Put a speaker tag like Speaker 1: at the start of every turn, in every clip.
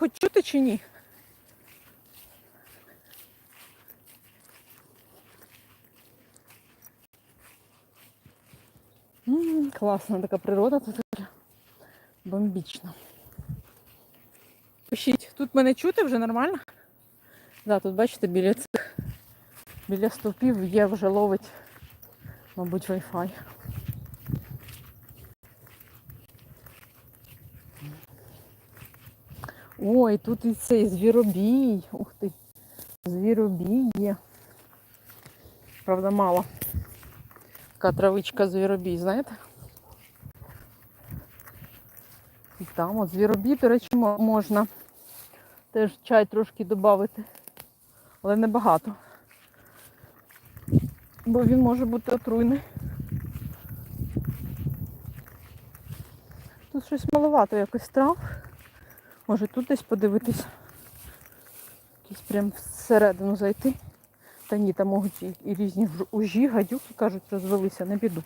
Speaker 1: хоч чути чи ні? Класна така природа тут бомбічна. Пишіть, тут мене чути вже нормально? Да, тут бачите, біля цих біля стовпів є вже ловить, мабуть, Wi-Fi. Ой, тут і цей звіробій. Ух ти. Звіробій є. Правда, мало. Така травичка звіробій, знаєте? І там от звіробій, до речі, можна теж чай трошки додати. Але небагато. Бо він може бути отруйний. Тут щось маловато якось трав. Може тут десь подивитись. Якийсь прям всередину зайти. Та ні, там можуть і, і різні ужі, гадюки, кажуть, розвелися, не піду.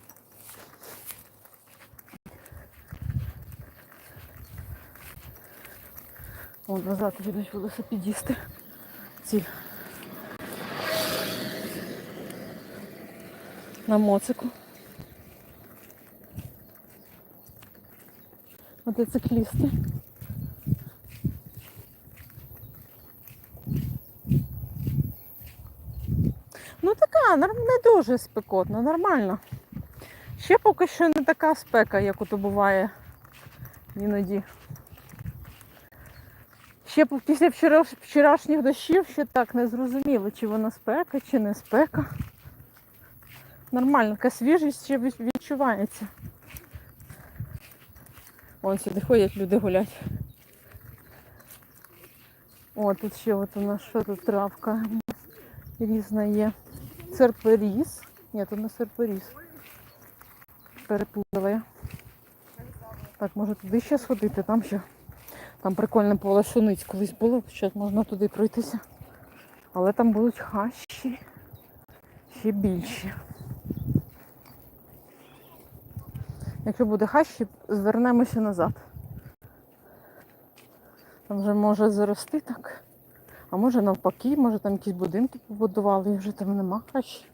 Speaker 1: О, назад їдуть велосипедісти. Ці. На моцику. Мотоциклісти. Ну така, не дуже спекотно, нормально. Ще поки що не така спека, як ото буває іноді. Ще після вчорашніх дощів ще так не зрозуміло, чи вона спека, чи не спека. Нормально, така свіжість ще відчувається. Вон сюди ходять люди гулять. О, тут ще от у нас що тут травка різна є. Серперіс. Ні, тут не серперіс. Переплутала я. Так, може туди ще сходити, там ще. Там прикольне поле суниць колись було, зараз можна туди пройтися. Але там будуть хащі ще більші. Якщо буде хащі, звернемося назад. Там вже може зарости так. А може навпаки, може там якісь будинки побудували і вже там нема хащі.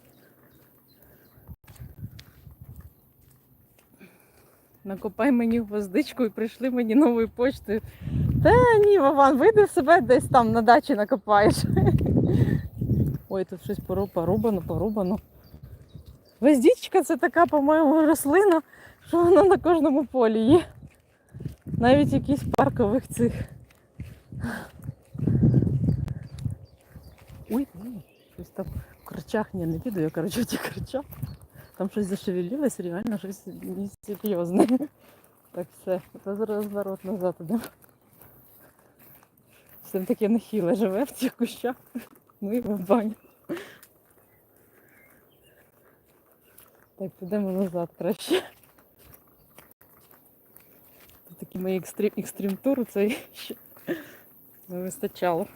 Speaker 1: Накопай мені гвоздичку і прийшли мені новою почтою. Та ні, Вован, вийди в себе десь там на дачі накопаєш. Ой, тут щось пору- порубано, порубано. Гвоздичка це така, по-моєму, рослина, що вона на кожному полі є. Навіть якісь паркових цих. Ой, щось там ні, не піду, я короче, ті корчах. Там щось зашевелилось, реально щось серйозне. Так все, це зараз розворот назад іде. Все таке нехиле живе в цих кущах. Ну і в баню. Так, підемо назад краще. Тут такі мої екстрим, екстрим туру цей ще не вистачало.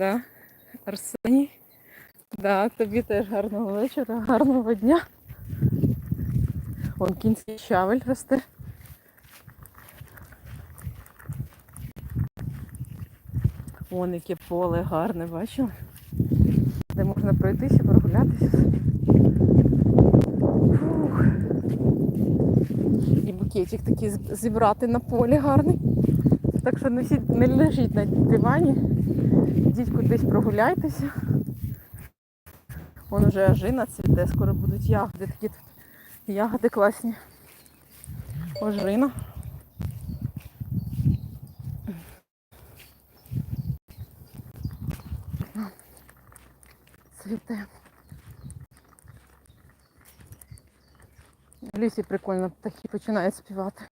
Speaker 1: Да, Арсеній. Да, тобі теж гарного вечора, гарного дня. Вон кінський щавель росте. Вон яке поле гарне, бачили? Де можна пройтися, прогулятися. Фух. І букетик такий зібрати на полі гарний. Так що не, не лежіть на дивані, йдіть кудись прогуляйтеся. Вон уже ажина цвіте, скоро будуть ягоди. Такі тут ягоди класні. Ожина. Цвіте. В лісі прикольно птахи починають співати.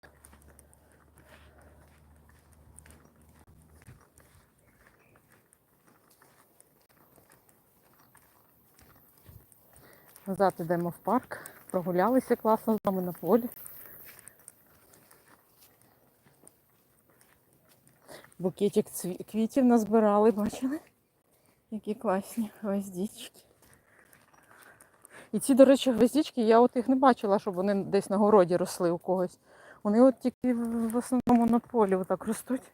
Speaker 1: Назад йдемо в парк, прогулялися класно з вами на полі. Букетик квітів назбирали, бачили? Які класні гвоздички. І ці, до речі, гвоздички, я от їх не бачила, щоб вони десь на городі росли у когось. Вони от тільки в основному на полі отак ростуть.